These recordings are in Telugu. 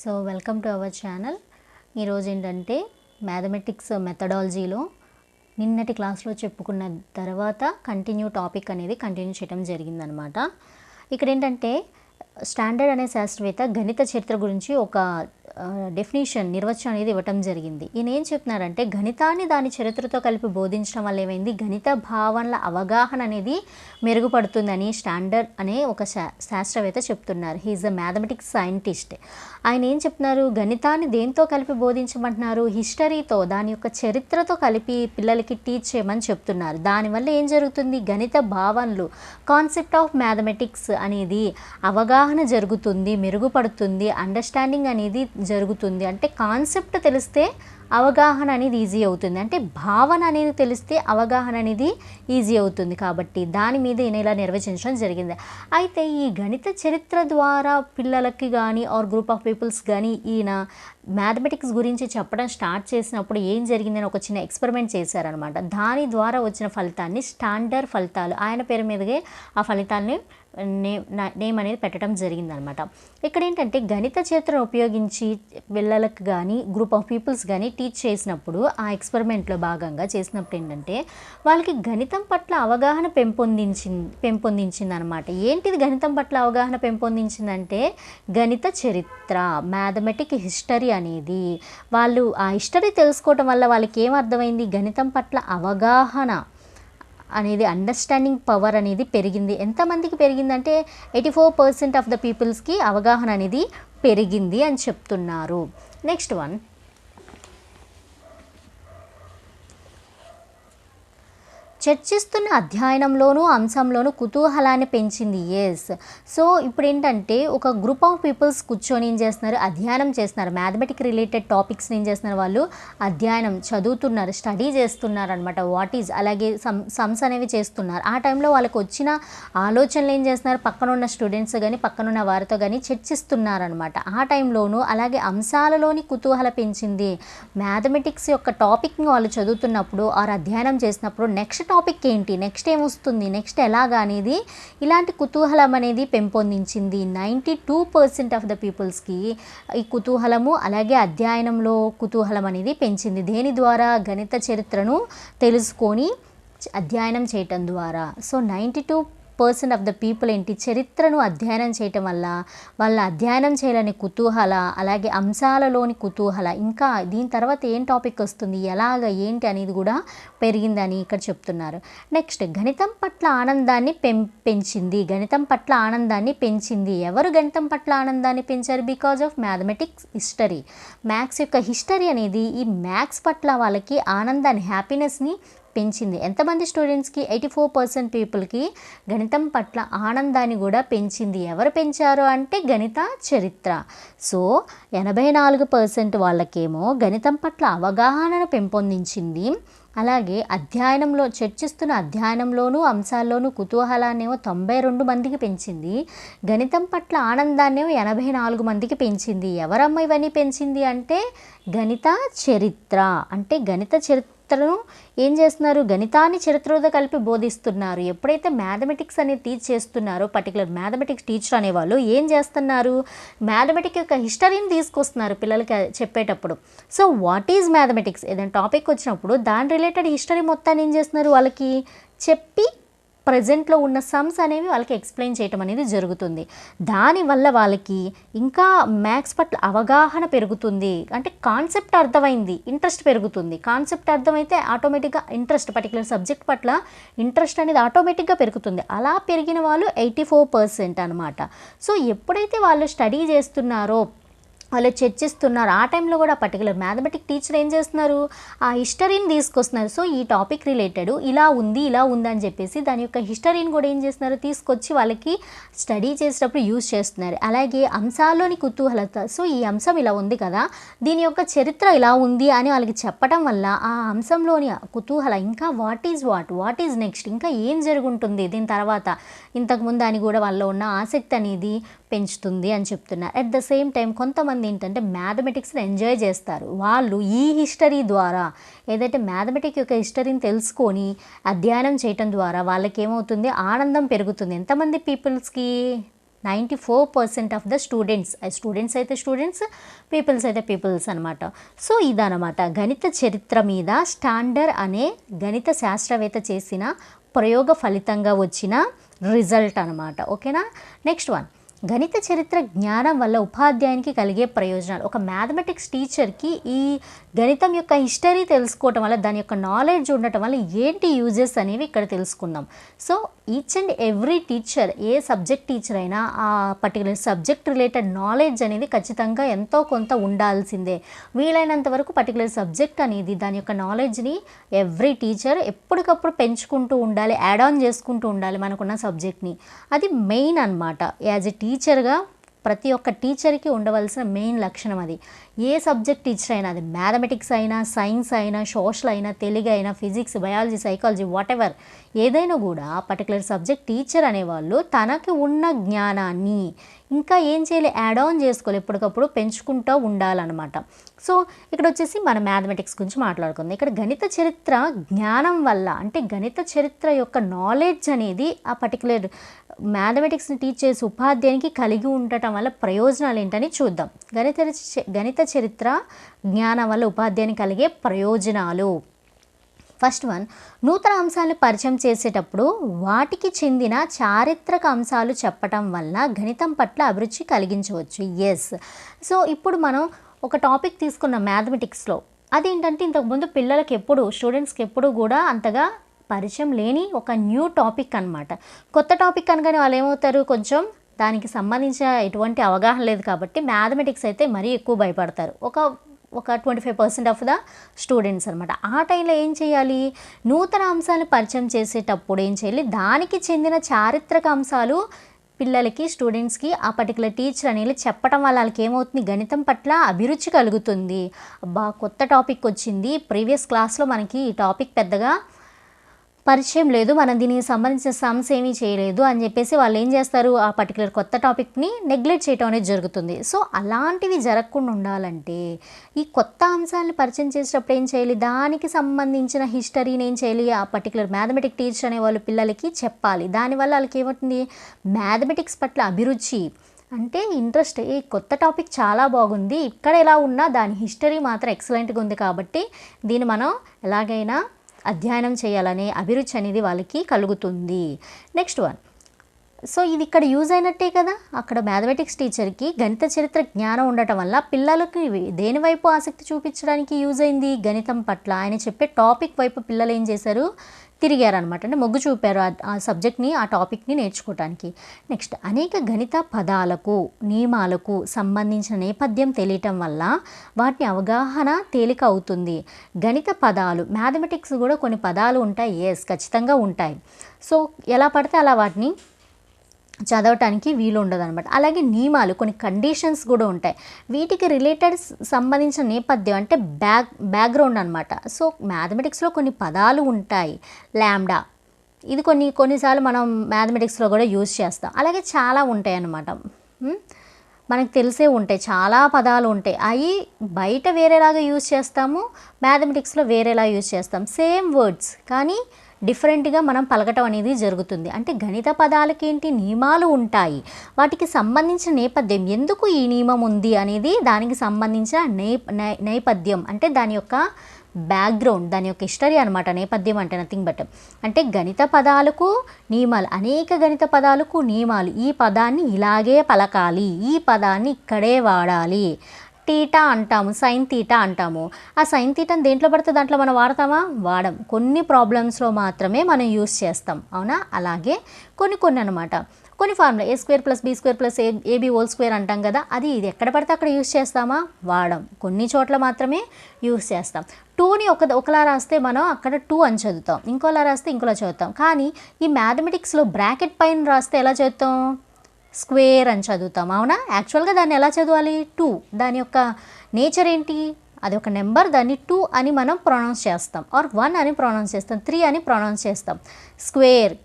So welcome to our channel. ఈరోజు ఏంటంటే మ్యాథమెటిక్స్ మెథడాలజీలో నిన్నటి క్లాస్లో చెప్పుకున్న తర్వాత కంటిన్యూ టాపిక్ అనేది కంటిన్యూ చేయడం జరిగిందనమాట. ఇక్కడ ఏంటంటే స్టాండర్డ్ అనే శాస్త్రవేత్త గణిత చరిత్ర గురించి ఒక డెఫినేషన్ నిర్వచనం అనేది ఇవ్వటం జరిగింది. ఈయన ఏం చెప్తున్నారంటే గణితాన్ని దాని చరిత్రతో కలిపి బోధించడం వల్ల ఏమైంది? గణిత భావనల అవగాహన అనేది మెరుగుపడుతుందని స్టాండర్డ్ అనే ఒక శా- శాస్త్రవేత్త చెప్తున్నారు. హీఈస్ అ మ్యాథమెటిక్స్ సైంటిస్ట్ ఆయన ఏం చెప్తున్నారు? గణితాన్ని దేంతో కలిపి బోధించమంటున్నారు? హిస్టరీతో దాని యొక్క చరిత్రతో కలిపి పిల్లలకి టీచ్ చేయమని చెప్తున్నారు. దానివల్ల ఏం జరుగుతుంది? గణిత భావనలు కాన్సెప్ట్ ఆఫ్ మ్యాథమెటిక్స్ అనేది అవగాహన జరుగుతుంది మెరుగుపడుతుంది. అండర్స్టాండింగ్ అనేది జరుగుతుంది. అంటే కాన్సెప్ట్ తెలిస్తే అవగాహన అనేది ఈజీ అవుతుంది. అంటే భావన అనేది తెలిస్తే అవగాహన అనేది ఈజీ అవుతుంది కాబట్టి దాని మీద ఈయన ఇలా నిర్వచించడం జరిగింది. అయితే ఈ గణిత చరిత్ర ద్వారా పిల్లలకి కానీ ఆర్ గ్రూప్ ఆఫ్ పీపుల్స్ కానీ ఈయన మ్యాథమెటిక్స్ గురించి చెప్పడం స్టార్ట్ చేసినప్పుడు ఏం జరిగిందని ఒక చిన్న ఎక్స్పెరిమెంట్ చేశారనమాట దాని ద్వారా వచ్చిన ఫలితాన్ని స్టాండర్డ్ ఫలితాలు. ఆయన పేరు మీదగే ఆ ఫలితాన్ని నేమ్ నేమ్ అనేది పెట్టడం జరిగిందనమాట. ఇక్కడ ఏంటంటే గణిత చరిత్రను ఉపయోగించి పిల్లలకు కానీ గ్రూప్ ఆఫ్ పీపుల్స్ కానీ టీచ్ చేసినప్పుడు ఆ ఎక్స్పెరిమెంట్లో భాగంగా చేసినప్పుడు ఏంటంటే వాళ్ళకి గణితం పట్ల అవగాహన పెంపొందించింది పెంపొందించింది అనమాట ఏంటిది గణితం పట్ల అవగాహన పెంపొందించిందంటే గణిత చరిత్ర మ్యాథమెటిక్ హిస్టరీ అనేది. వాళ్ళు ఆ హిస్టరీ తెలుసుకోవటం వల్ల వాళ్ళకి ఏం అర్థమైంది? గణితం పట్ల అవగాహన. అనేది అండర్స్టాండింగ్ పవర్ అనేది పెరిగింది. ఎంతమందికి పెరిగిందంటే eighty four percent of the పీపుల్స్కి అవగాహన అనేది పెరిగింది అని చెప్తున్నారు. నెక్స్ట్ వన్ చర్చిస్తున్న అధ్యయనంలోనూ అంశంలోనూ కుతూహలాన్ని పెంచింది ఎస్ సో ఇప్పుడు ఏంటంటే ఒక గ్రూప్ ఆఫ్ పీపుల్స్ కూర్చొని ఏం చేస్తున్నారు? అధ్యయనం చేస్తున్నారు. మ్యాథమెటిక్ రిలేటెడ్ టాపిక్స్ ఏం చేస్తున్నారు వాళ్ళు? అధ్యయనం చదువుతున్నారు స్టడీ చేస్తున్నారు అనమాట వాట్ ఈజ్? అలాగే సమ్ సమ్స్ అనేవి చేస్తున్నారు. ఆ టైంలో వాళ్ళకి వచ్చిన ఆలోచనలు ఏం చేస్తున్నారు? పక్కనున్న స్టూడెంట్స్ కానీ పక్కనున్న వారితో కానీ చర్చిస్తున్నారనమాట ఆ టైంలోనూ అలాగే అంశాలలోని కుతూహల పెంచింది. మ్యాథమెటిక్స్ యొక్క టాపిక్ని వాళ్ళు చదువుతున్నప్పుడు ఆర్ అధ్యయనం చేసినప్పుడు నెక్స్ట్ టాపిక్ ఏంటి? నెక్స్ట్ ఏమొస్తుంది నెక్స్ట్ ఎలాగా అనేది ఇలాంటి కుతూహలం అనేది పెంపొందించింది. Ninety two percent of the పీపుల్స్కి ఈ కుతూహలము అలాగే అధ్యయనంలో కుతూహలం అనేది పెంచింది. దేని ద్వారా? గణిత చరిత్రను తెలుసుకొని అధ్యయనం చేయటం ద్వారా. So ninety two person of the people ఏంటి? చరిత్రను అధ్యయనం చేయటం వల్ల వాళ్ళ అధ్యయనం చేయాలని కుతూహల అలాగే అంశాలలోని కుతూహల ఇంకా దీని తర్వాత ఏం టాపిక్ వస్తుంది? ఎలాగ ఏంటి అనేది కూడా పెరిగిందని ఇక్కడ చెప్తున్నారు. నెక్స్ట్ గణితం పట్ల ఆనందాన్ని పెం పెంచింది. గణితం పట్ల ఆనందాన్ని పెంచింది. ఎవరు గణితం పట్ల ఆనందాన్ని పెంచారు? Because of mathematics history maths యొక్క హిస్టరీ అనేది ఈ మ్యాథ్స్ పట్ల వాళ్ళకి ఆనందాన్ని హ్యాపీనెస్ని పెంచింది. ఎంతమంది స్టూడెంట్స్కి ఎయిటీ ఫోర్ పర్సెంట్ పీపుల్కి గణితం పట్ల ఆనందాన్ని కూడా పెంచింది? ఎవరు పెంచారు అంటే గణిత చరిత్ర. సో ఎనభై నాలుగు పర్సెంట్ వాళ్ళకేమో గణితం పట్ల అవగాహనను పెంపొందించింది. అలాగే అధ్యయనంలో చర్చిస్తున్న అధ్యయనంలోనూ అంశాల్లోనూ కుతూహలాన్నేమో తొంభై రెండు మందికి పెంచింది. గణితం పట్ల ఆనందాన్నేమో ఎనభై నాలుగు మందికి పెంచింది. ఎవరమ్మ ఇవన్నీ పెంచింది అంటే గణిత చరిత్ర. అంటే గణిత చరిత్ర చరిత్రను ఏం చేస్తున్నారు? గణితాన్ని చరిత్రతో కలిపి బోధిస్తున్నారు. ఎప్పుడైతే మ్యాథమెటిక్స్ అనేది టీచ్ చేస్తున్నారో పర్టికులర్ మ్యాథమెటిక్స్ టీచర్ అనేవాళ్ళు ఏం చేస్తున్నారు? మ్యాథమెటిక్ యొక్క హిస్టరీని తీసుకొస్తున్నారు పిల్లలకి చెప్పేటప్పుడు. సో వాట్ ఈజ్ మ్యాథమెటిక్స్ ఏదైనా టాపిక్ వచ్చినప్పుడు దాని రిలేటెడ్ హిస్టరీ మొత్తాన్ని ఏం చేస్తున్నారు వాళ్ళకి చెప్పి ప్రజెంట్లో ఉన్న సమ్స్ అనేవి వాళ్ళకి ఎక్స్ప్లెయిన్ చేయటం అనేది జరుగుతుంది. దానివల్ల వాళ్ళకి ఇంకా మ్యాథ్స్ పట్ల అవగాహన పెరుగుతుంది. అంటే కాన్సెప్ట్ అర్థమైంది ఇంట్రెస్ట్ పెరుగుతుంది. కాన్సెప్ట్ అర్థమైతే ఆటోమేటిక్గా ఇంట్రెస్ట్ పర్టికులర్ సబ్జెక్ట్ పట్ల ఇంట్రెస్ట్ అనేది ఆటోమేటిక్గా పెరుగుతుంది. అలా పెరిగిన వాళ్ళు ఎయిటీ ఫోర్ పర్సెంట్ అనమాట సో ఎప్పుడైతే వాళ్ళు స్టడీ చేస్తున్నారో వాళ్ళు చర్చిస్తున్నారు. ఆ టైంలో కూడా పర్టికులర్ మ్యాథమెటిక్ టీచర్ ఏం చేస్తున్నారు? ఆ హిస్టరీని తీసుకొస్తున్నారు. సో ఈ టాపిక్ రిలేటెడ్ ఇలా ఉంది ఇలా ఉంది అని చెప్పేసి దాని యొక్క హిస్టరీని కూడా ఏం చేస్తున్నారు? తీసుకొచ్చి వాళ్ళకి స్టడీ చేసేటప్పుడు యూజ్ చేస్తున్నారు. అలాగే అంశాల్లోని కుతూహలత. సో ఈ అంశం ఇలా ఉంది కదా. దీని యొక్క చరిత్ర ఇలా ఉంది అని వాళ్ళకి చెప్పడం వల్ల ఆ అంశంలోని కుతూహల ఇంకా what is what what is next ఇంకా ఏం జరుగుంటుంది దీని తర్వాత? ఇంతకుముందు అని కూడా వాళ్ళలో ఉన్న ఆసక్తి అనేది పెంచుతుంది అని చెప్తున్నారు. అట్ ద సేమ్ టైం కొంతమంది ఏంటంటే మ్యాథమెటిక్స్ని ఎంజాయ్ చేస్తారు. వాళ్ళు ఈ హిస్టరీ ద్వారా ఏదైతే మ్యాథమెటిక్ యొక్క హిస్టరీని తెలుసుకొని అధ్యయనం చేయటం ద్వారా వాళ్ళకి ఏమవుతుంది ఆనందం పెరుగుతుంది. ఎంతమంది పీపుల్స్కి ninety four percent of the students students అయితే స్టూడెంట్స్ పీపుల్స్ అయితే పీపుల్స్ అనమాట సో ఇదనమాట గణిత చరిత్ర మీద స్టాండర్డ్ అనే గణిత శాస్త్రవేత్త చేసిన ప్రయోగ ఫలితంగా వచ్చిన రిజల్ట్ అనమాట ఓకేనా? Next one. గణిత చరిత్ర జ్ఞానం వల్ల ఉపాధ్యాయునికి కలిగే ప్రయోజనాలు. ఒక మ్యాథమెటిక్స్ టీచర్కి ఈ గణితం యొక్క హిస్టరీ తెలుసుకోవటం వల్ల దాని యొక్క నాలెడ్జ్ ఉండటం వల్ల ఏంటి యూజెస్ అనేవి ఇక్కడ తెలుసుకుందాం. So each and every teacher A subject teacher అయినా ఆ పర్టికులర్ సబ్జెక్ట్ రిలేటెడ్ నాలెడ్జ్ అనేది ఖచ్చితంగా ఎంతో కొంత ఉండాల్సిందే. వీలైనంత వరకు పర్టికులర్ సబ్జెక్ట్ అనేది దాని యొక్క నాలెడ్జ్ని ఎవ్రీ టీచర్ ఎప్పటికప్పుడు పెంచుకుంటూ ఉండాలి యాడ్ ఆన్ చేసుకుంటూ ఉండాలి మనకున్న సబ్జెక్ట్ని అది మెయిన్ అనమాట యాజ్ ఎ టీచర్గా ప్రతి ఒక్క టీచర్కి ఉండవలసిన మెయిన్ లక్షణం అది. ఏ సబ్జెక్ట్ టీచర్ అయినా అది మ్యాథమెటిక్స్ అయినా సైన్స్ అయినా సోషల్ అయినా తెలుగు అయినా physics biology psychology whatever ఏదైనా కూడా పర్టికులర్ సబ్జెక్ట్ టీచర్ అనేవాళ్ళు తనకి ఉన్న జ్ఞానాన్ని ఇంకా ఏం చేయాలి? యాడ్ ఆన్ చేసుకోవాలి. ఎప్పటికప్పుడు పెంచుకుంటూ ఉండాలన్నమాట. సో ఇక్కడ వచ్చేసి మన మ్యాథమెటిక్స్ గురించి మాట్లాడుకుందాం. ఇక్కడ గణిత చరిత్ర జ్ఞానం వల్ల అంటే గణిత చరిత్ర యొక్క నాలెడ్జ్ అనేది ఆ పర్టికులర్ మ్యాథమెటిక్స్ని టీచ్ చేసే ఉపాధ్యాయునికి కలిగి ఉండటం వల్ల ప్రయోజనాలు ఏంటని చూద్దాం. గణిత గణిత చరిత్ర జ్ఞానం వల్ల ఉపాధ్యాయుని కలిగే ప్రయోజనాలు. ఫస్ట్ వన్ నూతన అంశాలను పరిచయం చేసేటప్పుడు వాటికి చెందిన చారిత్రక అంశాలు చెప్పటం వల్ల గణితం పట్ల అభిరుచి కలిగించవచ్చు. ఎస్ సో ఇప్పుడు మనం ఒక టాపిక్ తీసుకున్న మ్యాథమెటిక్స్లో అదేంటంటే ఇంతకుముందు పిల్లలకి ఎప్పుడు స్టూడెంట్స్కి ఎప్పుడు కూడా అంతగా పరిచయం లేని ఒక న్యూ టాపిక్ అన్నమాట. కొత్త టాపిక్ అనగానే వాళ్ళు ఏమవుతారు? కొంచెం దానికి సంబంధించిన ఎటువంటి అవగాహన లేదు కాబట్టి మ్యాథమెటిక్స్ అయితే మరీ ఎక్కువ భయపడతారు. ఒక ఒక twenty five percent of the students అనమాట ఆ టైంలో ఏం చేయాలి? నూతన అంశాలను పరిచయం చేసేటప్పుడు ఏం చేయాలి? దానికి చెందిన చారిత్రక అంశాలు పిల్లలకి స్టూడెంట్స్కి ఆ పర్టికులర్ టీచర్ అనేది చెప్పడం వల్ల వాళ్ళకి ఏమవుతుంది? గణితం పట్ల అభిరుచి కలుగుతుంది. అబ్బా కొత్త టాపిక్ వచ్చింది. ప్రీవియస్ క్లాస్లో మనకి ఈ టాపిక్ పెద్దగా పరిచయం లేదు మనం దీనికి సంబంధించిన సమ్స్ ఏమీ చేయలేదు అని చెప్పేసి వాళ్ళు ఏం చేస్తారు? ఆ పర్టికులర్ కొత్త టాపిక్ని నెగ్లెక్ట్ చేయటం అనేది జరుగుతుంది. సో అలాంటివి జరగకుండా ఉండాలంటే ఈ కొత్త అంశాలను పరిచయం చేసేటప్పుడు ఏం చేయాలి? దానికి సంబంధించిన హిస్టరీని ఏం చేయాలి? ఆ పర్టికులర్ మ్యాథమెటిక్ టీచర్ అనే వాళ్ళు పిల్లలకి చెప్పాలి. దానివల్ల వాళ్ళకి ఏమవుతుంది? మ్యాథమెటిక్స్ పట్ల అభిరుచి అంటే ఇంట్రెస్ట్ ఈ కొత్త టాపిక్ చాలా బాగుంది. ఇక్కడ ఎలా ఉన్నా దాని హిస్టరీ మాత్రం ఎక్సలెంట్గా ఉంది కాబట్టి దీన్ని మనం ఎలాగైనా అధ్యయనం చేయాలనే అభిరుచి అనేది వాళ్ళకి కలుగుతుంది. నెక్స్ట్ వన్ సో ఇది ఇక్కడ యూజ్ అయినట్టే కదా? అక్కడ మ్యాథమెటిక్స్ టీచర్కి గణిత చరిత్ర జ్ఞానం ఉండటం వల్ల పిల్లలకి దేని వైపు ఆసక్తి చూపించడానికి యూజ్ అయింది? గణితం పట్ల. ఆయన చెప్పే టాపిక్ వైపు పిల్లలు ఏం చేశారు? తిరిగారనమాట అంటే మొగ్గు చూపారు ఆ- సబ్జెక్ట్ని ఆ టాపిక్ని నేర్చుకోవటానికి నెక్స్ట్ అనేక గణిత పదాలకు నియమాలకు సంబంధించిన నేపథ్యం తెలియటం వల్ల వాటిని అవగాహన తేలిక అవుతుంది. గణిత పదాలు మ్యాథమెటిక్స్ కూడా కొన్ని పదాలు ఉంటాయి. ఎస్ ఖచ్చితంగా ఉంటాయి. సో ఎలా పడితే అలా వాటిని చదవటానికి వీలు ఉండదు అనమాట అలాగే నియమాలు కొన్ని కండిషన్స్ కూడా ఉంటాయి. వీటికి రిలేటెడ్ సంబంధించిన నేపథ్యం అంటే బ్యాక్ బ్యాక్గ్రౌండ్ అనమాట సో మ్యాథమెటిక్స్లో కొన్ని పదాలు ఉంటాయి. ల్యాండా ఇది కొన్ని కొన్నిసార్లు మనం మ్యాథమెటిక్స్లో కూడా యూజ్ చేస్తాం. అలాగే చాలా ఉంటాయి అన్నమాట. మనకు తెలిసే ఉంటాయి. చాలా పదాలు ఉంటాయి. అవి బయట వేరేలాగా యూజ్ చేస్తాము. మ్యాథమెటిక్స్లో వేరేలా యూజ్ చేస్తాం. సేమ్ వర్డ్స్ కానీ డిఫరెంట్గా మనం పలకటం అనేది జరుగుతుంది. అంటే గణిత పదాలకి ఏంటి నియమాలు ఉంటాయి. వాటికి సంబంధించిన నేపథ్యం. ఎందుకు ఈ నియమం ఉంది అనేది దానికి సంబంధించిన నే నేపథ్యం. అంటే దాని యొక్క బ్యాక్గ్రౌండ్ దాని యొక్క హిస్టరీ అనమాట నేపథ్యం అంటే నథింగ్ బట్. అంటే గణిత పదాలకు నియమాలు అనేక గణిత పదాలకు నియమాలు. ఈ పదాన్ని ఇలాగే పలకాలి. ఈ పదాన్ని ఇక్కడే వాడాలి. టీటా అంటాము సైన్ తీటా అంటాము. ఆ సైన్ తీటాను దేంట్లో పడితే దాంట్లో మనం వాడతామా? వాడం. కొన్ని ప్రాబ్లమ్స్లో మాత్రమే మనం యూస్ చేస్తాం. అవునా? అలాగే కొన్ని కొన్ని అనమాట కొన్ని formula A square plus B square plus A AB whole square అంటాం కదా అది ఇది ఎక్కడ పడితే అక్కడ యూస్ చేస్తామా? వాడం. కొన్ని చోట్ల మాత్రమే యూస్ చేస్తాం. టూని ఒక ఒకలా రాస్తే మనం అక్కడ టూ అని చదువుతాం. ఇంకోలా రాస్తే ఇంకోలా చదువుతాం. కానీ ఈ మ్యాథమెటిక్స్లో బ్రాకెట్ పైన రాస్తే ఎలా చదువుతాం? స్క్వేర్ అని చదువుతాం అవునా? యాక్చువల్గా దాన్ని ఎలా చదవాలి? టూ. దాని యొక్క నేచర్ ఏంటి? అది ఒక నెంబర్ దాన్ని టూ అని మనం ప్రొనౌన్స్ చేస్తాం. ఆర్ వన్ అని ప్రొనౌన్స్ చేస్తాం త్రీ అని ప్రొనౌన్స్ చేస్తాం. స్క్వేర్.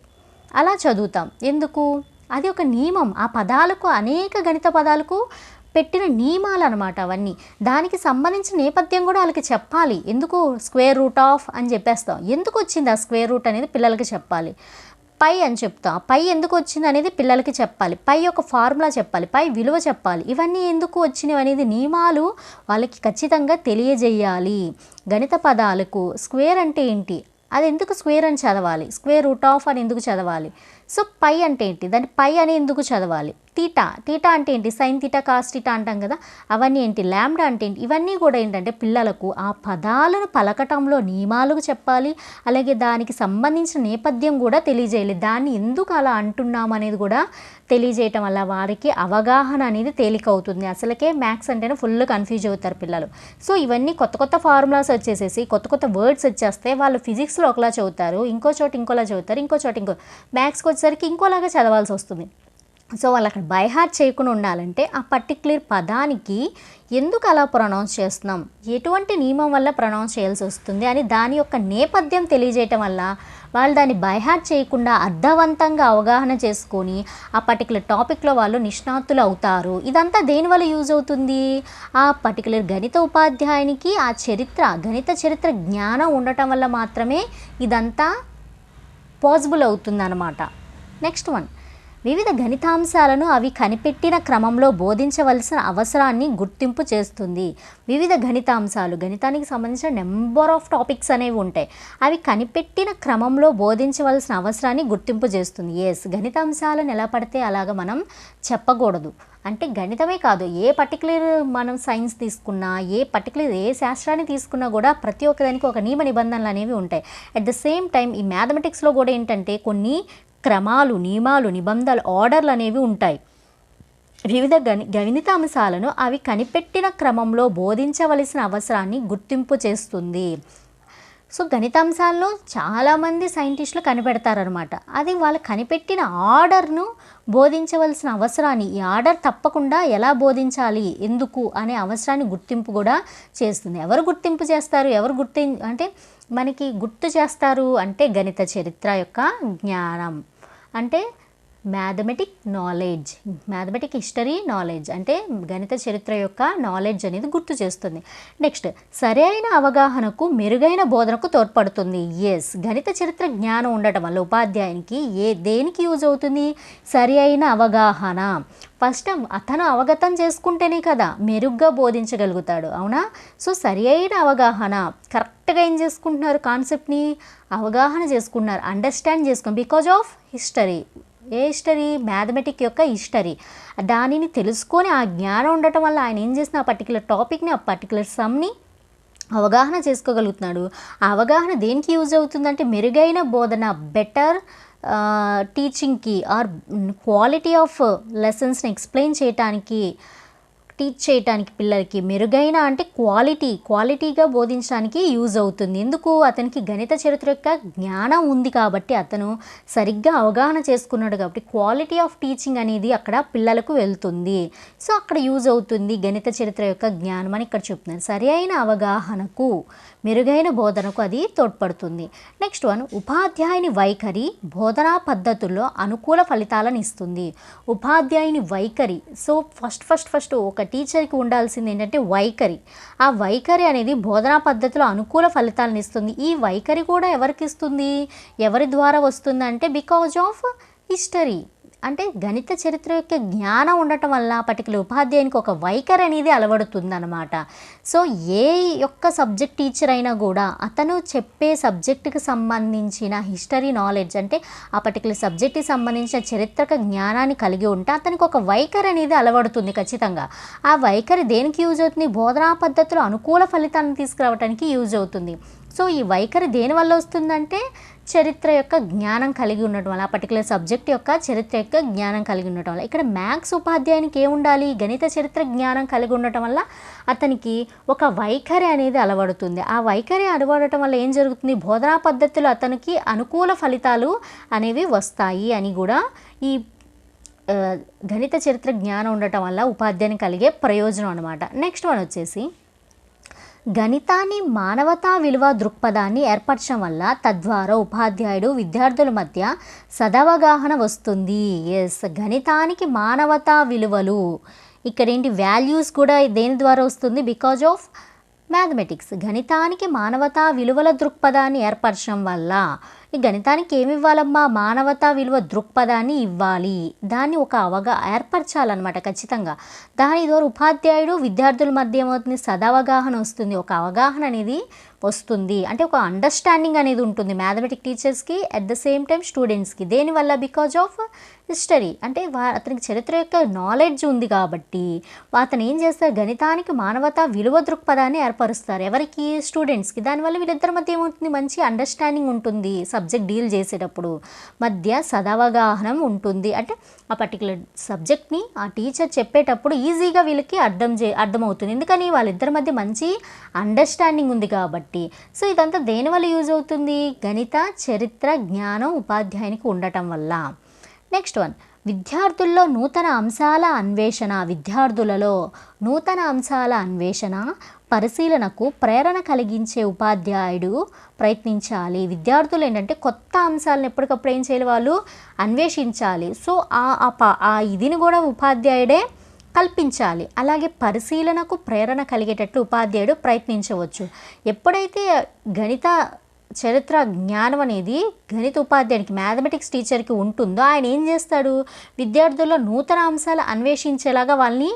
అలా చదువుతాం. ఎందుకు? అది ఒక నియమం. ఆ పదాలకు అనేక గణిత పదాలకు పెట్టిన నియమాలు అనమాట అవన్నీ. దానికి సంబంధించిన నేపథ్యం కూడా వాళ్ళకి చెప్పాలి. ఎందుకు? స్క్వేర్ రూట్ ఆఫ్ అని చెప్పేస్తాం. ఎందుకు వచ్చింది ఆ స్క్వేర్ రూట్ అనేది పిల్లలకి చెప్పాలి? పై అని చెప్తాం. పై ఎందుకు వచ్చింది అనేది పిల్లలకి చెప్పాలి. పై యొక్క ఫార్ములా చెప్పాలి. పై విలువ చెప్పాలి. ఇవన్నీ ఎందుకు వచ్చినవి అనేది నియమాలు వాళ్ళకి ఖచ్చితంగా తెలియజేయాలి. గణిత పదాలకు స్క్వేర్ అంటే ఏంటి? అది ఎందుకు స్క్వేర్ అని చదవాలి? స్క్వేర్ రూట్ ఆఫ్ అని ఎందుకు చదవాలి? సో పై అంటే ఏంటి? దాని పై అని ఎందుకు చదవాలి? తీటా తీటా అంటే ఏంటి? సైన్ తీటా కాస్ తీటా అంటాం కదా. అవన్నీ ఏంటి? ల్యాండా అంటే ఏంటి? ఇవన్నీ కూడా ఏంటంటే పిల్లలకు ఆ పదాలను పలకటంలో నియమాలు చెప్పాలి. అలాగే దానికి సంబంధించిన నేపథ్యం కూడా తెలియజేయాలి. దాన్ని ఎందుకు అలా అంటున్నాం అనేది కూడా తెలియజేయటం వల్ల వారికి అవగాహన అనేది తేలికవుతుంది. అసలుకే మ్యాథ్స్ అంటేనే ఫుల్ కన్ఫ్యూజ్ అవుతారు పిల్లలు. సో ఇవన్నీ కొత్త కొత్త ఫార్ములాస్ వచ్చేసేసి కొత్త కొత్త వర్డ్స్ వచ్చేస్తే వాళ్ళు ఫిజిక్స్లో ఒకలా చదువుతారు ఇంకో చోట ఇంకోలా చదువుతారు ఇంకో చోట ఇంకో మ్యాథ్స్కి వచ్చేసరికి ఇంకోలాగా చదవాల్సి వస్తుంది. సో వాళ్ళు అక్కడ బైహార్ట్ చేయకుండా ఉండాలంటే ఆ పర్టిక్యులర్ పదానికి ఎందుకు అలా ప్రొనౌన్స్ చేస్తున్నాం? ఎటువంటి నియమం వల్ల ప్రొనౌన్స్ చేయాల్సి వస్తుంది? అని దాని యొక్క నేపథ్యం తెలియజేయటం వల్ల వాళ్ళు దాన్ని బైహార్ట్ చేయకుండా అర్థవంతంగా అవగాహన చేసుకొని ఆ పర్టికులర్ టాపిక్లో వాళ్ళు నిష్ణాతులు అవుతారు. ఇదంతా దేనివల్ల యూజ్ అవుతుంది? ఆ పర్టికులర్ గణిత ఉపాధ్యాయునికి ఆ చరిత్ర గణిత చరిత్ర జ్ఞానం ఉండటం వల్ల మాత్రమే ఇదంతా పాసిబుల్ అవుతుందన్నమాట. నెక్స్ట్ వన్ వివిధ గణితాంశాలను అవి కనిపెట్టిన క్రమంలో బోధించవలసిన అవసరాన్ని గుర్తింపు చేస్తుంది. వివిధ గణితాంశాలు గణితానికి సంబంధించిన నెంబర్ ఆఫ్ టాపిక్స్ అనేవి ఉంటాయి. అవి కనిపెట్టిన క్రమంలో బోధించవలసిన అవసరాన్ని గుర్తింపు చేస్తుంది. ఎస్ గణితాంశాలను ఎలా పడితే అలాగ మనం చెప్పకూడదు. అంటే గణితమే కాదు ఏ పర్టికులర్ మనం సైన్స్ తీసుకున్నా ఏ పర్టికులర్ ఏ శాస్త్రాన్ని తీసుకున్నా కూడా ప్రతి ఒక్కదానికి ఒక నియమ నిబంధనలు అనేవి ఉంటాయి. అట్ ద సేమ్ టైం ఈ మ్యాథమెటిక్స్లో కూడా ఏంటంటే కొన్ని క్రమాలు నియమాలు నిబంధనలు ఆర్డర్లు అనేవి ఉంటాయి. వివిధ గణి గణిత అంశాలను అవి కనిపెట్టిన క్రమంలో బోధించవలసిన అవసరాన్ని గుర్తింపు చేస్తుంది. సో గణితాంశాల్లో చాలామంది సైంటిస్టులు కనిపెడతారనమాట అది వాళ్ళు కనిపెట్టిన ఆర్డర్ను బోధించవలసిన అవసరాన్ని ఈ ఆర్డర్ తప్పకుండా ఎలా బోధించాలి ఎందుకు అనే అవసరాన్ని గుర్తింపు కూడా చేస్తుంది. ఎవరు గుర్తింపు చేస్తారు? ఎవరు గుర్తి అంటే మనకి గుర్తు చేస్తారు అంటే గణిత చరిత్ర యొక్క జ్ఞానం. అంటే mathematic knowledge mathematic history knowledge అంటే గణిత చరిత్ర యొక్క నాలెడ్జ్ అనేది గుర్తు చేస్తుంది. నెక్స్ట్ సరైన అవగాహనకు మెరుగైన బోధనకు తోడ్పడుతుంది. ఎస్ గణిత చరిత్ర జ్ఞానం ఉండటం వల్ల ఉపాధ్యాయునికి ఏ దేనికి యూజ్ అవుతుంది? సరి అయిన అవగాహన. ఫస్ట్ అతను అవగతం చేసుకుంటేనే కదా మెరుగ్గా బోధించగలుగుతాడు. అవునా? సో సరి అయిన అవగాహన కరెక్ట్గా ఏం చేసుకుంటున్నారు కాన్సెప్ట్ని అవగాహన చేసుకుంటున్నారు. అండర్స్టాండ్ చేసుకుని because of history A history? Mathematic యొక్క హిస్టరీ. దానిని తెలుసుకొని ఆ జ్ఞానం ఉండటం వల్ల ఆయన ఏం చేసిన? ఆ పర్టికులర్ టాపిక్ని ఆ పర్టికులర్ సమ్ని అవగాహన చేసుకోగలుగుతున్నాడు. ఆ అవగాహన దేనికి యూజ్ అవుతుందంటే మెరుగైన బోధన బెటర్ టీచింగ్కి ఆర్ క్వాలిటీ ఆఫ్ లెసన్స్ని ఎక్స్ప్లెయిన్ చేయటానికి టీచ్ చేయటానికి పిల్లలకి మెరుగైన అంటే క్వాలిటీ క్వాలిటీగా బోధించడానికి యూజ్ అవుతుంది. ఎందుకు? అతనికి గణిత చరిత్ర యొక్క జ్ఞానం ఉంది కాబట్టి అతను సరిగ్గా అవగాహన చేసుకున్నాడు కాబట్టి క్వాలిటీ ఆఫ్ టీచింగ్ అనేది అక్కడ పిల్లలకు వెళ్తుంది. సో అక్కడ యూజ్ అవుతుంది గణిత చరిత్ర యొక్క జ్ఞానం అని ఇక్కడ చెప్తున్నారు. సరి అయిన అవగాహనకు మెరుగైన బోధనకు అది తోడ్పడుతుంది. నెక్స్ట్ వన్ ఉపాధ్యాయుని వైఖరి బోధనా పద్ధతుల్లో అనుకూల ఫలితాలను ఇస్తుంది. ఉపాధ్యాయుని వైఖరి సో ఫస్ట్ ఫస్ట్ ఫస్ట్ ఒక టీచర్కి ఉండాల్సింది ఏంటంటే వైఖరి. ఆ వైఖరి అనేది బోధనా పద్ధతిలో అనుకూల ఫలితాలను ఇస్తుంది. ఈ వైఖరి కూడా ఎవరికి ఇస్తుంది? ఎవరి ద్వారా వస్తుంది అంటే బికాజ్ ఆఫ్ హిస్టరీ అంటే గణిత చరిత్ర యొక్క జ్ఞానం ఉండటం వల్ల పర్టికులర్ ఉపాధ్యాయునికి ఒక వైఖరి అనేది అలవడుతుందనమాట సో ఏ యొక్క సబ్జెక్ట్ టీచర్ అయినా కూడా అతను చెప్పే సబ్జెక్టుకి సంబంధించిన హిస్టరీ నాలెడ్జ్ అంటే ఆ పర్టికులర్ సబ్జెక్ట్కి సంబంధించిన చరిత్రక జ్ఞానాన్ని కలిగి ఉంటే అతనికి ఒక వైఖరి అనేది అలవడుతుంది ఖచ్చితంగా. ఆ వైఖరి దేనికి యూజ్ అవుతుంది? బోధనా పద్ధతిలో అనుకూల ఫలితాన్ని తీసుకురావడానికి యూజ్ అవుతుంది. సో ఈ వైఖరి దేనివల్ల వస్తుందంటే చరిత్ర యొక్క జ్ఞానం కలిగి ఉండటం వల్ల ఆ పర్టికులర్ సబ్జెక్ట్ యొక్క చరిత్ర యొక్క జ్ఞానం కలిగి ఉండటం వల్ల. ఇక్కడ మ్యాథ్స్ ఉపాధ్యాయునికి ఏముండాలి? గణిత చరిత్ర జ్ఞానం కలిగి ఉండటం వల్ల అతనికి ఒక వైఖరి అనేది అలవడుతుంది. ఆ వైఖరి అలవడటం వల్ల ఏం జరుగుతుంది? బోధనా పద్ధతులు అతనికి అనుకూల ఫలితాలు అనేవి వస్తాయి అని కూడా ఈ గణిత చరిత్ర జ్ఞానం ఉండటం వల్ల ఉపాధ్యాయుని కలిగే ప్రయోజనం అనమాట నెక్స్ట్ వన్ వచ్చేసి గణితాన్ని మానవతా విలువ దృక్పథాన్ని ఏర్పరచడం వల్ల తద్వారా ఉపాధ్యాయుడు విద్యార్థుల మధ్య సదవగాహన వస్తుంది. ఎస్ గణితానికి మానవతా విలువలు. ఇక్కడ ఏంటి వాల్యూస్ కూడా దేని ద్వారా వస్తుంది? బికాజ్ ఆఫ్ మ్యాథమెటిక్స్ గణితానికి మానవతా విలువల దృక్పథాన్ని ఏర్పరచడం వల్ల ఈ గణితానికి ఏమి ఇవ్వాలమ్మా మానవతా విలువ దృక్పథాన్ని ఇవ్వాలి. దాన్ని ఒక అవగా ఏర్పరచాలన్నమాట ఖచ్చితంగా. దాని ద్వారా ఉపాధ్యాయుడు విద్యార్థుల మధ్య ఏమవుతుంది? సదవగాహన వస్తుంది. ఒక అవగాహన అనేది వస్తుంది. అంటే ఒక అండర్స్టాండింగ్ అనేది ఉంటుంది మ్యాథమెటిక్ టీచర్స్కి అట్ ద సేమ్ టైం స్టూడెంట్స్కి దేనివల్ల బికాజ్ ఆఫ్ హిస్టరీ అంటే వా అతనికి చరిత్ర యొక్క నాలెడ్జ్ ఉంది కాబట్టి. అతను ఏం చేస్తారు గణితానికి మానవతా విలువ దృక్పథాన్ని ఏర్పరుస్తారు. ఎవరికి? స్టూడెంట్స్కి దానివల్ల వీళ్ళిద్దరి మధ్య ఏముంటుంది మంచి అండర్స్టాండింగ్ ఉంటుంది సబ్జెక్ట్ డీల్ చేసేటప్పుడు. మధ్య సదవగాహనం ఉంటుంది. అంటే ఆ పర్టికులర్ సబ్జెక్ట్ని ఆ టీచర్ చెప్పేటప్పుడు ఈజీగా వీళ్ళకి అర్థం చే అర్థమవుతుంది. ఎందుకని? వాళ్ళిద్దరి మధ్య మంచి అండర్స్టాండింగ్ ఉంది కాబట్టి. సో ఇదంతా దేనివల్ల యూజ్ అవుతుంది? గణిత చరిత్ర జ్ఞానం ఉపాధ్యాయునికి ఉండటం వల్ల. Next one. విద్యార్థుల్లో నూతన అంశాల అన్వేషణ. విద్యార్థులలో నూతన అంశాల అన్వేషణ పరిశీలనకు ప్రేరణ కలిగించే ఉపాధ్యాయుడు ప్రయత్నించాలి. విద్యార్థులు ఏంటంటే కొత్త అంశాలను ఎప్పటికప్పుడు ఏం చేయాలి వాళ్ళు? అన్వేషించాలి. సో ఆ ఆ ప- ఆ ఇదిని కూడా ఉపాధ్యాయుడే కల్పించాలి. అలాగే పరిశీలనకు ప్రేరణ కలిగేటట్లు ఉపాధ్యాయుడు ప్రయత్నించవచ్చు. ఎప్పుడైతే గణిత చరిత్ర జ్ఞానం అనేది గణిత ఉపాధ్యాయునికి మ్యాథమెటిక్స్ టీచర్కి ఉంటుందో ఆయన ఏం చేస్తాడు? విద్యార్థుల్లో నూతన అంశాలు అన్వేషించేలాగా వాళ్ళని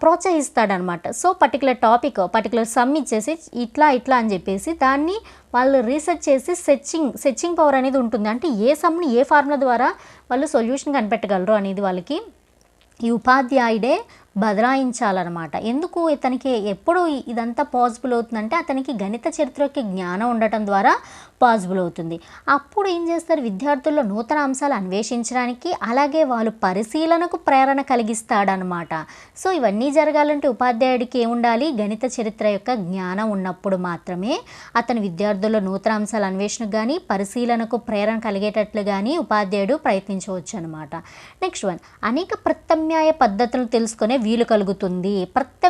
ప్రోత్సహిస్తాడనమాట. So particular topic particular sum ఇచ్చేసి ఇట్లా ఇట్లా అని చెప్పేసి దాన్ని వాళ్ళు రీసెర్చ్ చేసి సెర్చింగ్ సెర్చింగ్ పవర్ అనేది ఉంటుంది. అంటే ఏ సమ్ని ఏ ఫార్ములా ద్వారా వాళ్ళు సొల్యూషన్ కనిపెట్టగలరు అనేది వాళ్ళకి ఈ ఉపాధ్యాయుడే బదలాయించాలన్నమాట. ఎందుకు ఇతనికి ఎప్పుడు ఇదంతా పాసిబుల్ అవుతుందంటే అతనికి గణిత చరిత్రకి జ్ఞానం ఉండటం ద్వారా పాసిబుల్ అవుతుంది. అప్పుడు ఏం చేస్తారు? విద్యార్థుల్లో నూతన అంశాలు అన్వేషించడానికి అలాగే వాళ్ళు పరిశీలనకు ప్రేరణ కలిగిస్తాడనమాట సో ఇవన్నీ జరగాలంటే ఉపాధ్యాయుడికి ఏముండాలి? గణిత చరిత్ర యొక్క జ్ఞానం ఉన్నప్పుడు మాత్రమే అతను విద్యార్థుల్లో నూతన అంశాల అన్వేషణకు కానీ పరిశీలనకు ప్రేరణ కలిగేటట్లు కానీ ఉపాధ్యాయుడు ప్రయత్నించవచ్చు అనమాట నెక్స్ట్ వన్. అనేక ప్రత్యామ్నాయ పద్ధతులను తెలుసుకునే వీలు కలుగుతుంది.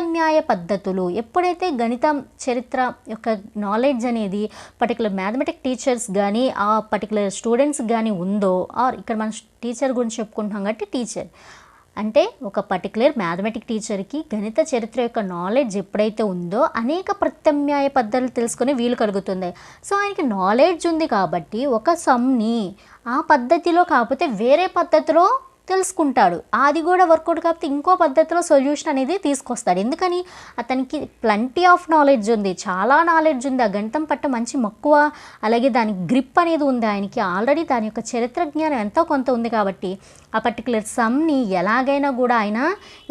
ప్రత్యామ్నాయ పద్ధతులు ఎప్పుడైతే గణితం చరిత్ర యొక్క నాలెడ్జ్ అనేది పర్టికులర్ మ్యాథమెటిక్ టీచర్స్ కానీ ఆ పర్టికులర్ స్టూడెంట్స్ కానీ ఉందో ఆర్ ఇక్కడ మనం టీచర్ గురించి చెప్పుకుంటున్నాం కాబట్టి టీచర్ అంటే ఒక పర్టికులర్ మ్యాథమెటిక్ టీచర్కి గణిత చరిత్ర యొక్క నాలెడ్జ్ ఎప్పుడైతే ఉందో అనేక ప్రత్యామ్నాయ పద్ధతులు తెలుసుకునే వీలు కలుగుతుంది. సో ఆయనకి నాలెడ్జ్ ఉంది కాబట్టి ఒక సమ్ని ఆ పద్ధతిలో కాకపోతే వేరే పద్ధతిలో తెలుసుకుంటాడు. అది కూడా వర్కౌట్ కాకపోతే ఇంకో పద్ధతిలో సొల్యూషన్ అనేది తీసుకొస్తాడు. ఎందుకని? అతనికి ప్లంటీ ఆఫ్ నాలెడ్జ్ ఉంది. చాలా నాలెడ్జ్ ఉంది. ఆ గణితం పట్ల మంచి మక్కువ అలాగే దాని గ్రిప్ అనేది ఉంది ఆయనకి. ఆల్రెడీ దాని యొక్క చరిత్ర జ్ఞానం ఎంతో కొంత ఉంది కాబట్టి ఆ పర్టికులర్ సమ్ని ఎలాగైనా కూడా ఆయన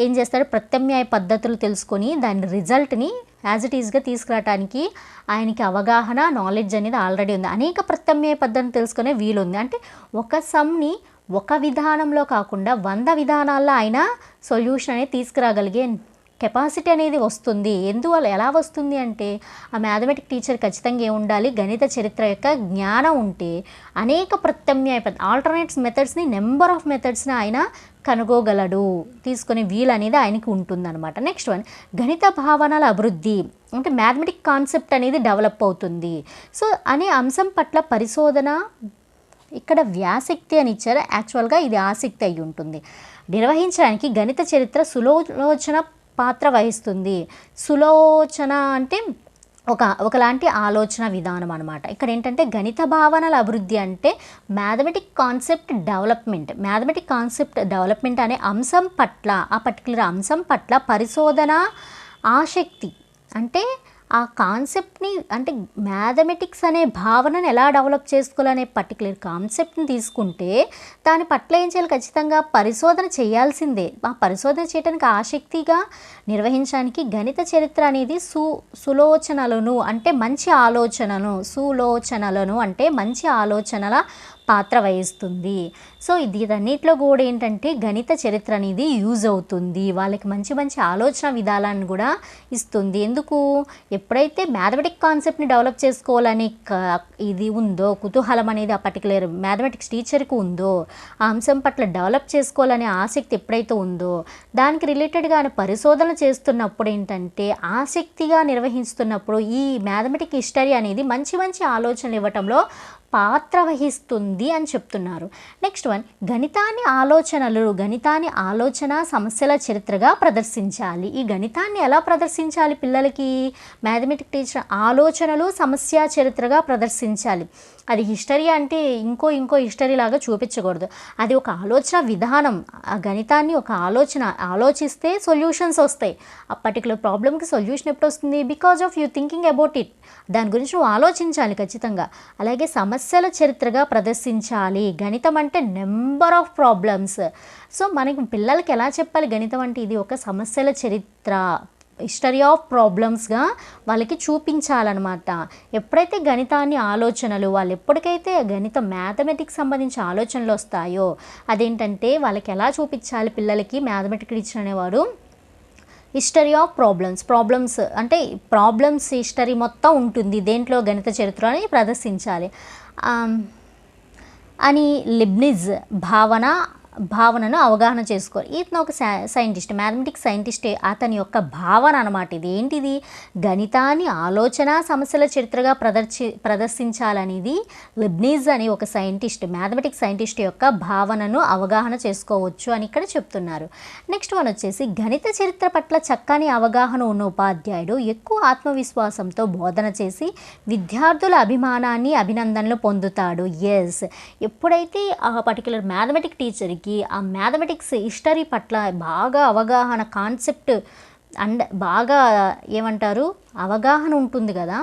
ఏం చేస్తాడు? ప్రత్యామ్నాయ పద్ధతులు తెలుసుకొని దాని రిజల్ట్ని యాజ్ ఇట్ ఈస్గా తీసుకురావడానికి ఆయనకి అవగాహన నాలెడ్జ్ అనేది ఆల్రెడీ ఉంది. అనేక ప్రత్యామ్నాయ పద్ధతిని తెలుసుకునే వీలుంది. అంటే ఒక సమ్ని ఒక విధానంలో కాకుండా వంద విధానాల్లో ఆయన సొల్యూషన్ అనేది తీసుకురాగలిగే కెపాసిటీ అనేది వస్తుంది. ఎందువల్ల ఎలా వస్తుంది అంటే ఆ మ్యాథమెటిక్ టీచర్ ఖచ్చితంగా ఏమి ఉండాలి? గణిత చరిత్ర యొక్క జ్ఞానం ఉంటే అనేక ప్రత్యామ్నాయ ఆల్టర్నేట్స్ మెథడ్స్ని నెంబర్ ఆఫ్ మెథడ్స్ని ఆయన కనుగోగలడు. తీసుకునే వీలు అనేది ఆయనకి ఉంటుందన్నమాట. నెక్స్ట్ వన్ గణిత భావనల అభివృద్ధి. అంటే మ్యాథమెటిక్ కాన్సెప్ట్ అనేది డెవలప్ అవుతుంది. సో అనే అంశం పట్ల పరిశోధన ఇక్కడ వ్యాసక్తి అని ఇచ్చారు. యాక్చువల్గా ఇది ఆసక్తి అయి ఉంటుంది. నిర్వహించడానికి గణిత చరిత్ర సులోచన పాత్ర వహిస్తుంది. సులోచన అంటే ఒక ఒకలాంటి ఆలోచన విధానం అనమాట ఇక్కడ ఏంటంటే గణిత భావనల అభివృద్ధి అంటే mathematic concept development mathematic concept development అనే అంశం పట్ల ఆ పర్టికులర్ అంశం పట్ల పరిశోధన ఆసక్తి అంటే ఆ కాన్సెప్ట్ని అంటే మ్యాథమెటిక్స్ అనే భావనను ఎలా డెవలప్ చేసుకోవాలనే పర్టికులర్ కాన్సెప్ట్ని తీసుకుంటే దాని పట్ల ఏం చేయాలి? ఖచ్చితంగా పరిశోధన చేయాల్సిందే. ఆ పరిశోధన చేయడానికి ఆసక్తిగా నిర్వహించడానికి గణిత చరిత్ర అనేది సు సులోచనలను అంటే మంచి ఆలోచనను సులోచనలను అంటే మంచి ఆలోచనల పాత్ర వహిస్తుంది. సో ఇది ఇదన్నిటిలో కూడా ఏంటంటే గణిత చరిత్ర అనేది యూజ్ అవుతుంది. వాళ్ళకి మంచి మంచి ఆలోచన విధానాన్ని కూడా ఇస్తుంది. ఎందుకు? ఎప్పుడైతే మ్యాథమెటిక్ కాన్సెప్ట్ని డెవలప్ చేసుకోవాలని ఇది ఉందో కుతూహలం అనేది ఆ పర్టికులర్ మ్యాథమెటిక్స్ టీచర్కి ఉందో ఆ అంశం పట్ల డెవలప్ చేసుకోవాలనే ఆసక్తి ఎప్పుడైతే ఉందో దానికి రిలేటెడ్గా ఆయన పరిశోధన చేస్తున్నప్పుడు ఏంటంటే ఆసక్తిగా నిర్వహిస్తున్నప్పుడు ఈ మ్యాథమెటిక్ హిస్టరీ అనేది మంచి మంచి ఆలోచనలు ఇవ్వటంలో పాత్ర వహిస్తుంది అని చెప్తున్నారు. నెక్స్ట్ వన్ గణితాన్ని ఆలోచనలు గణితాన్ని ఆలోచన సమస్యల చరిత్రగా ప్రదర్శించాలి. ఈ గణితాన్ని ఎలా ప్రదర్శించాలి పిల్లలకి? మ్యాథమెటిక్ టీచర్ ఆలోచనలు సమస్య చరిత్రగా ప్రదర్శించాలి. అది హిస్టరీ అంటే ఇంకో ఇంకో హిస్టరీ లాగా చూపించకూడదు. అది ఒక ఆలోచన విధానం. ఆ గణితాన్ని ఒక ఆలోచన ఆలోచిస్తే సొల్యూషన్స్ వస్తాయి. ఆ పర్టికులర్ ప్రాబ్లమ్కి సొల్యూషన్ ఎప్పుడు వస్తుంది because of you thinking about it దాని గురించి నువ్వు ఆలోచించాలి ఖచ్చితంగా. అలాగే సమస్యల చరిత్రగా ప్రదర్శించాలి. గణితం అంటే నెంబర్ ఆఫ్ ప్రాబ్లమ్స్ సో మనకి పిల్లలకి ఎలా చెప్పాలి? గణితం అంటే ఇది ఒక సమస్యల చరిత్ర. హిస్టరీ ఆఫ్ ప్రాబ్లమ్స్గా వాళ్ళకి చూపించాలన్నమాట. ఎప్పుడైతే గణితాన్ని ఆలోచనలు వాళ్ళు ఎప్పటికైతే గణిత మ్యాథమెటిక్స్ సంబంధించి ఆలోచనలు వస్తాయో అదేంటంటే వాళ్ళకి ఎలా చూపించాలి పిల్లలకి మ్యాథమెటిక్ టీచర్ అనేవారు? హిస్టరీ ఆఫ్ ప్రాబ్లమ్స్ ప్రాబ్లమ్స్ అంటే ప్రాబ్లమ్స్ హిస్టరీ మొత్తం ఉంటుంది. దేంట్లో గణిత చరిత్ర అని ప్రదర్శించాలి. అని లిబ్నిజ్ భావన భావనను అవగాహన చేసుకోరు ఇతను ఒక సై- సైంటిస్ట్ మ్యాథమెటిక్స్ సైంటిస్టే అతని యొక్క భావన అనమాట ఇది. ఏంటిది? గణితాన్ని ఆలోచన సమస్యల చరిత్రగా ప్రదర్శి ప్రదర్శించాలనేది లిబ్నీజ్ అని ఒక సైంటిస్ట్ మ్యాథమెటిక్స్ సైంటిస్ట్ యొక్క భావనను అవగాహన చేసుకోవచ్చు అని ఇక్కడ చెప్తున్నారు. నెక్స్ట్ వన్ వచ్చేసి గణిత చరిత్ర పట్ల చక్కని అవగాహన ఉన్న ఉపాధ్యాయుడు ఎక్కువ ఆత్మవిశ్వాసంతో బోధన చేసి విద్యార్థుల అభిమానాన్ని అభినందనలు పొందుతాడు. ఎస్ ఎప్పుడైతే ఆ పర్టికులర్ మ్యాథమెటిక్ టీచర్కి ఆ మ్యాథమెటిక్స్ హిస్టరీ పట్ల బాగా అవగాహన కాన్సెప్ట్ అండ్ బాగా ఏమంటారు? అవగాహన ఉంటుంది కదా?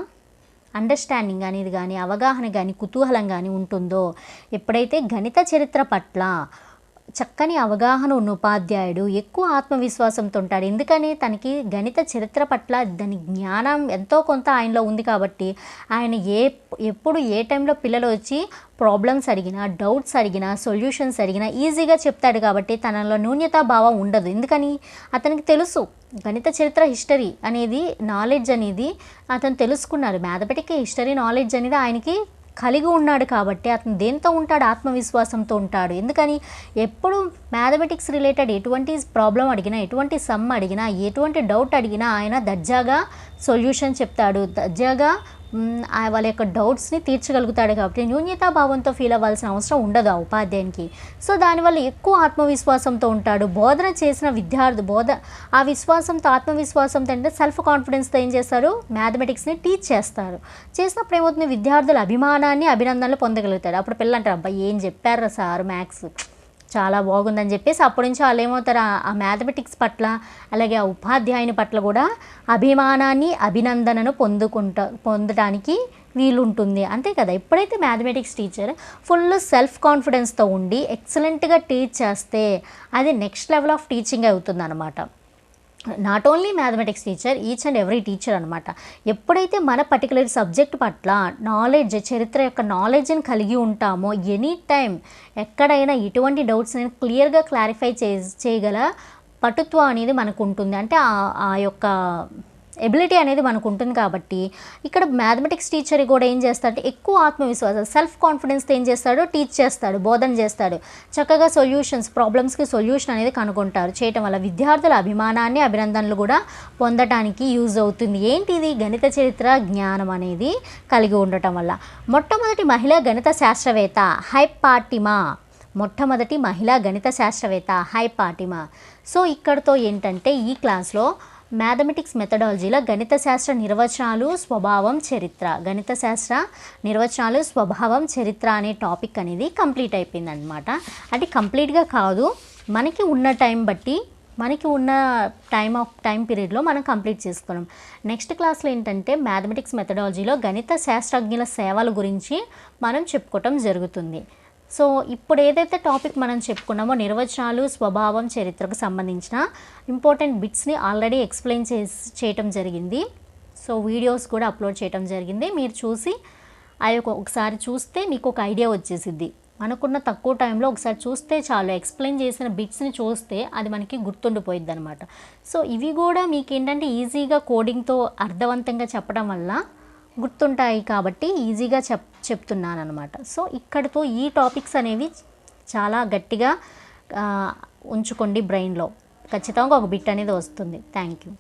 అండర్స్టాండింగ్ అనేది కానీ అవగాహన కానీ కుతూహలం కానీ ఉంటుందో? ఎప్పుడైతే గణిత చరిత్ర పట్ల చక్కని అవగాహన ఉన్న ఉపాధ్యాయుడు. ఎక్కువ ఆత్మవిశ్వాసంతో ఉంటాడు. ఎందుకని? తనకి గణిత చరిత్ర పట్ల దాని జ్ఞానం ఎంతో కొంత ఆయనలో ఉంది కాబట్టి ఆయన ఏ ఎప్పుడు ఏ టైంలో పిల్లలు వచ్చి ప్రాబ్లమ్స్ అడిగినా డౌట్స్ అడిగినా సొల్యూషన్స్ అడిగినా ఈజీగా చెప్తాడు కాబట్టి తనలో న్యూన్యతా భావం ఉండదు. ఎందుకని? అతనికి తెలుసు గణిత చరిత్ర హిస్టరీ అనేది నాలెడ్జ్ అనేది అతను తెలుసుకున్నారు మ్యాథమెటిక్ హిస్టరీ నాలెడ్జ్ అనేది ఆయనకి కలిగి ఉన్నాడు కాబట్టి అతను దేంతో ఉంటాడు? ఆత్మవిశ్వాసంతో ఉంటాడు. ఎందుకని? ఎప్పుడు మ్యాథమెటిక్స్ రిలేటెడ్ ఎటువంటి ప్రాబ్లం అడిగినా ఎటువంటి సమ్ అడిగినా ఎటువంటి డౌట్ అడిగినా ఆయన దర్జాగా సొల్యూషన్ చెప్తాడు. దర్జాగా వాళ్ళ యొక్క డౌట్స్ని తీర్చగలుగుతాడు కాబట్టి న్యూన్యతా భావంతో ఫీల్ అవ్వాల్సిన అవసరం ఉండదు ఆ ఉపాధ్యాయునికి. సో దానివల్ల ఎక్కువ ఆత్మవిశ్వాసంతో ఉంటాడు. బోధన చేసిన విద్యార్థి బోధ ఆ విశ్వాసంతో ఆత్మవిశ్వాసంతో అంటే సెల్ఫ్ కాన్ఫిడెన్స్తో ఏం చేస్తారు? మ్యాథమెటిక్స్ని టీచ్ చేస్తారు. చేసినప్పుడు ఏమవుతుంది విద్యార్థుల అభిమానాన్ని అభినందనలు పొందగలుగుతాడు. అప్పుడు పిల్లలు అంటారు అబ్బాయి ఏం చెప్పారు సార్ మ్యాథ్స్ చాలా బాగుందని చెప్పేసి అప్పటి నుంచి వాళ్ళు ఏమవుతారు? ఆ- ఆ మ్యాథమెటిక్స్ పట్ల అలాగే ఆ ఉపాధ్యాయుని పట్ల కూడా అభిమానాన్ని అభినందనను పొందుకుంటా పొందడానికి వీలుంటుంది. అంతే కదా? ఎప్పుడైతే మ్యాథమెటిక్స్ టీచర్ ఫుల్ సెల్ఫ్ కాన్ఫిడెన్స్తో ఉండి ఎక్సలెంట్గా టీచ్ చేస్తే అది నెక్స్ట్ లెవెల్ ఆఫ్ టీచింగ్ అవుతుంది అనమాట not only mathematics teacher each and every teacher అనమాట ఎప్పుడైతే మన పర్టికులర్ సబ్జెక్ట్ పట్ల నాలెడ్జ్ చరిత్ర యొక్క నాలెడ్జ్ని కలిగి ఉంటామో ఎనీ టైం ఎక్కడైనా ఎటువంటి డౌట్స్ నేను క్లియర్గా క్లారిఫై చే చేయగల పటుత్వం అనేది మనకు ఉంటుంది. అంటే ఆ- ఆ యొక్క ఎబిలిటీ అనేది మనకు ఉంటుంది కాబట్టి ఇక్కడ మ్యాథమెటిక్స్ టీచర్ కూడా ఏం చేస్తాడంటే ఎక్కువ ఆత్మవిశ్వాసం సెల్ఫ్ కాన్ఫిడెన్స్తో ఏం చేస్తాడు? టీచ్ చేస్తాడు బోధన చేస్తాడు. చక్కగా సొల్యూషన్స్ ప్రాబ్లమ్స్కి సొల్యూషన్ అనేది కనుగొంటారు. చేయటం వల్ల విద్యార్థుల అభిమానాన్ని అభినందనలు కూడా పొందడానికి యూజ్ అవుతుంది. ఏంటిది గణిత చరిత్ర జ్ఞానం అనేది కలిగి ఉండటం వల్ల. మొట్టమొదటి మహిళా గణిత శాస్త్రవేత్త హైపాటిమా. మొట్టమొదటి మహిళా గణిత శాస్త్రవేత్త హైపాటిమా. సో ఇక్కడతో ఏంటంటే ఈ క్లాస్లో మ్యాథమెటిక్స్ మెథడాలజీలో గణిత శాస్త్ర నిర్వచనాలు స్వభావం చరిత్ర. గణిత శాస్త్ర నిర్వచనాలు స్వభావం చరిత్ర అనే టాపిక్ అనేది కంప్లీట్ అయిపోయింది అనమాట అంటే కంప్లీట్గా కాదు మనకి ఉన్న టైం బట్టి మనకి ఉన్న టైం ఆఫ్ టైం పీరియడ్లో మనం కంప్లీట్ చేసుకున్నాం. నెక్స్ట్ క్లాస్లో ఏంటంటే మ్యాథమెటిక్స్ మెథడాలజీలో గణిత శాస్త్రజ్ఞుల సేవల గురించి మనం చెప్పుకోవటం జరుగుతుంది. సో ఇప్పుడు ఏదైతే టాపిక్ మనం చెప్పుకున్నామో నిర్వచనాలు స్వభావం చరిత్రకు సంబంధించిన ఇంపార్టెంట్ బిట్స్ని ఆల్రెడీ ఎక్స్ప్లెయిన్ చేసి చేయటం జరిగింది. సో వీడియోస్ కూడా అప్లోడ్ చేయటం జరిగింది. మీరు చూసి అవి ఒకసారి చూస్తే మీకు ఒక ఐడియా వచ్చేసిద్ది. మనకున్న తక్కువ టైంలో ఒకసారి చూస్తే చాలు. ఎక్స్ప్లెయిన్ చేసిన బిట్స్ని చూస్తే అది మనకి గుర్తుండిపోయిద్ది అనమాట సో ఇవి కూడా మీకు ఏంటంటే ఈజీగా కోడింగ్తో అర్థవంతంగా చెప్పడం వల్ల గుర్తుంటాయి కాబట్టి ఈజీగా చెప్ చెప్తున్నాను అనమాట సో ఇక్కడితో ఈ టాపిక్స్ అనేవి చాలా గట్టిగా ఉంచుకోండి బ్రెయిన్లో. ఖచ్చితంగా ఒక బిట్ అనేది వస్తుంది. Thank you.